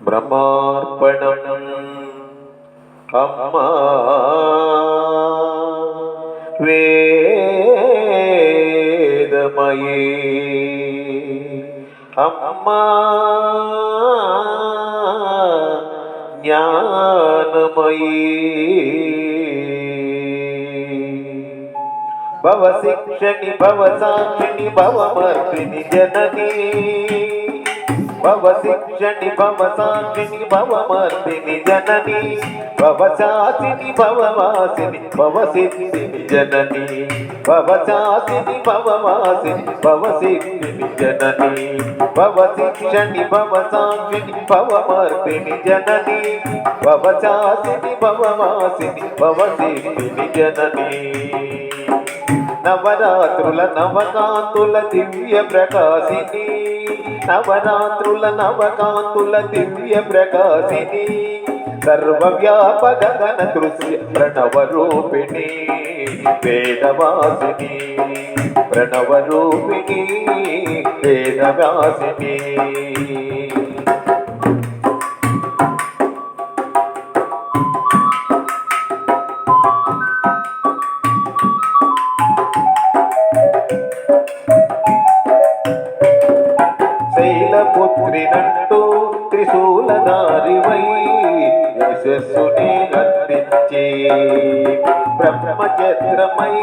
బ్రహ్మార్పణం అమ్మా వేదమయీ అమ్మా జ్ఞానమయీ శిక్షణి భవ సాక్షిణి భవమర్పిణి జననీ భవశిక్షణి భవసాక్షిణి భవమర్దిని జనని భవశాసిని భవవాసిని భవసిద్ధిని జనని భవశాసిని భవవాసిని భవసిద్ధిని జనని భవశిక్షణి భవసాక్షిని భవమర్దిని జనని భవశాసిని భవవాసిని భవసిద్ధిని జనని నవరాత్రుల నవకాంతుల దివ్య ప్రకాశిని నవరాత్రుల నవకాంతుల దివ్య ప్రకాశిని సర్వవ్యాపక గణ దృశ్య ప్రణవరూపిణి వేదవాసిని ప్రణవరూపిణి వేదవాసిని శైలపుత్రినంటూ త్రిశూలధారివై యశస్సుని అందించి బ్రహ్మచంద్రమై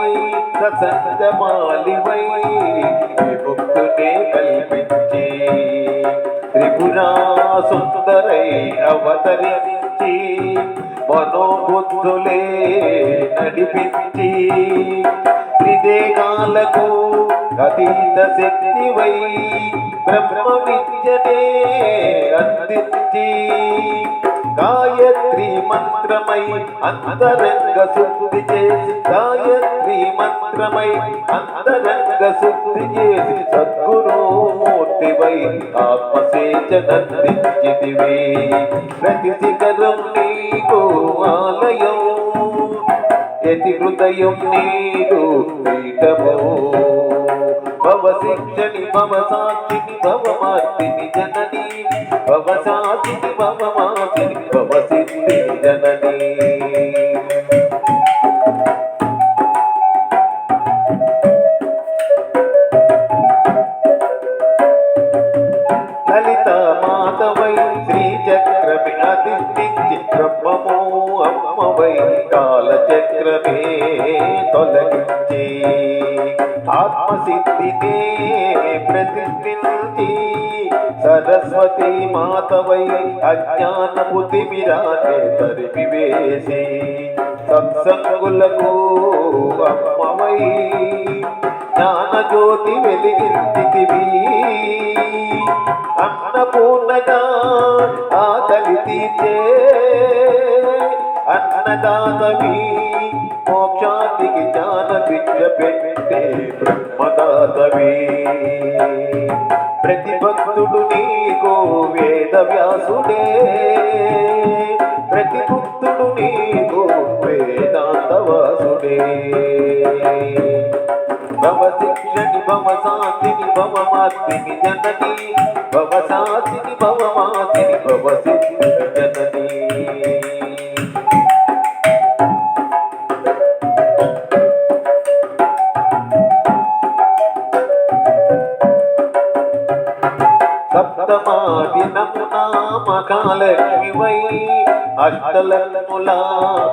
ససంగమాలివై విముక్తునే కల్పించే త్రిపురా సుందరై అవతరించి మనోబుద్ధులే నడిపించి త్రిదేగాలకు అతీత శక్తివై బ్రహ్మ విద్యనే అందించి గాయత్రి మంత్రమై అంతరంగ శుద్ధి చేసి గాయత్రి మంత్రమై అంతరంగ శుద్ధి చేసి సద్గురుమూర్తివై ఆత్మసేచనందించితివి ప్రతి శిఖరం నీకు ఆలయం యతి హృదయం నీదు పీఠము శిక్షణి భవ సాక్షిని భవ మార్తిని జనని. భవ సాక్షిని భవ మాసిని భవ సిద్ధి జనని. లలిత మాధవై శ్రీ చక్రమి అమ్మవై కాల తొలగించి ఆత్మసిద్ధినే ప్రతిష్ఠించి సరస్వతి మాతవై అజ్ఞానపు తిమిరానే తరిపివేసి సత్సంగులకు అమ్మవై జ్ఞానజ్యోతి వెలిగించితివి. అన్నపూర్ణగా ఆకలి తీర్చే అన్నదాతవి మోక్షానికి జ్ఞాన విద్య పెట్టే బ్రహ్మదాతవి ప్రతి భక్తుడు నీకు వేద వ్యాసుడే ప్రతి భక్తుడు నీకు వేదాంతవాసుడే। భవ శిక్షణి భవ శాంతిని భవ మార్తిని జనని భవ శాంతిని భవ సప్తమాదినమునామకాలక్ష్మివై అష్టలముల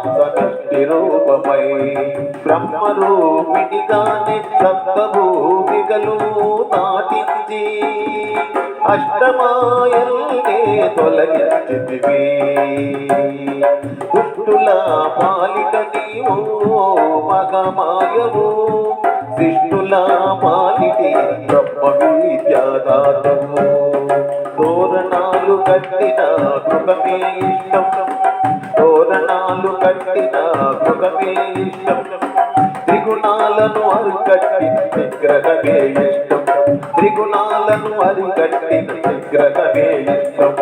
సమిష్టి రూపమై బ్రహ్మరూపిణిగాని సప్తభూమిగలు నాటించి అష్టమాయల్నే తొలగించితివి. దుష్టుల పాలిట నీవు మగమాయవు శిష్టుల పాలిటి బ్రహ్మ విద్యాదాతము కట్టిన గృహమే ఇష్టం తోరణాలు కట్టిన గృహమే ఇష్టం త్రిగుణాలను అరికట్టిన విగ్రహమే ఇష్టం. త్రిగుణాలను అరికట్టిన విగ్రహమే ఇష్టం.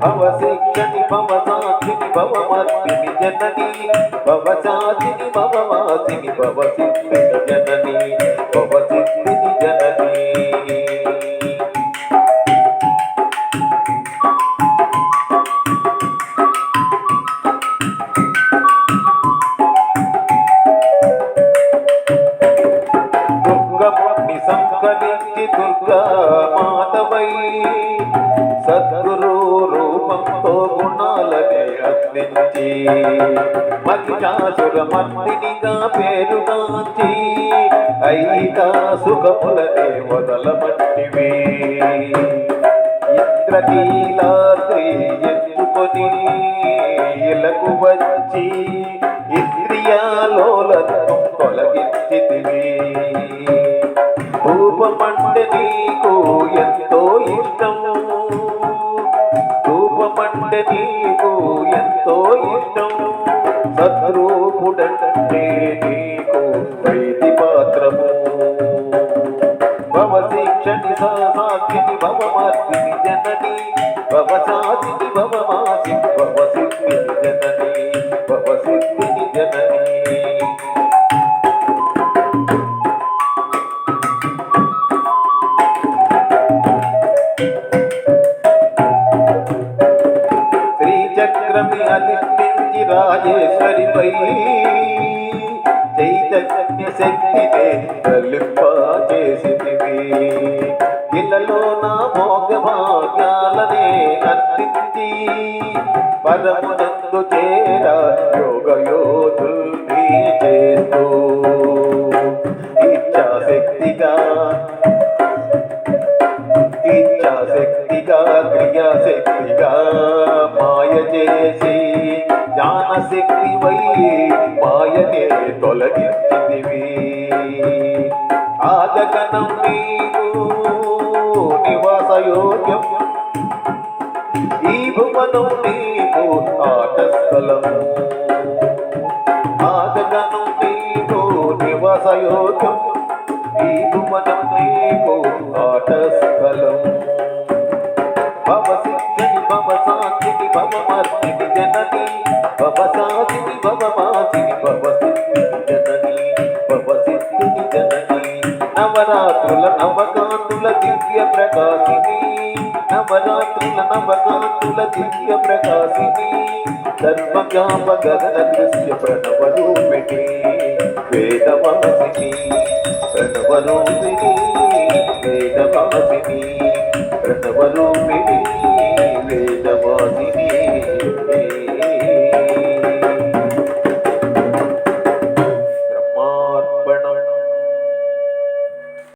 భవ భవసాక్షిని భవమర్తిని సాక్షిని భవ మర్దిని జనని. భవ సాధిని భవ జనని. సద్గురు రూపంతో గుణాలని అందించి మహిషాసుర మర్దినిగా పేరుగాంచి అయితా సుఖములనే వదలమంటివి ఇంద్రకీలాద్రి ఎత్తుకొని ఇలకు వచ్చి ఇంద్రియాలోలతో రూపమంటే నీకు ఎంతో ఇష్టము. రూపమంటే నీకు ఎంతో ఇష్టం సద్రూపుడంటే నీకు ప్రీతి పాత్రము. భవశిక్షణి సాధ్యని సాక్షిని భవ మార్పిని జనని. భవ సాధిని భవ మాసి భవ జనని. భవ రాజేశ్వరిపై చైతన్య శక్తినే కలింపచేసితివి ఇళ్ళలో నా భోగ భాగ్యాలనే అందించి పరమునందు చేరా యోగ యోధుల్ని చేస్తూ ఇచ్చాశక్తిగా ఇచ్ఛాశక్తిగా క్రియాశక్తిగా మాయ చేసి జ్ఞానశక్తి మాయనే తొలగించితివి. ఆదగనం నీవు నివాస యోగ్యం ఈ భువనం నీవు ఆట స్థలము ఆదగనం నీకు నివాస యోగ్యం ఈ భువనం నీవు ఆట దివ్య ప్రకాశిని నవరాత్రుల నవకాంతుల దివ్య ప్రకాశిని సర్వవ్యాప గగన దృశ్య ప్రణవ రూపిణి వేదవాసిని ప్రణవ రూపిణి వేదవాసిని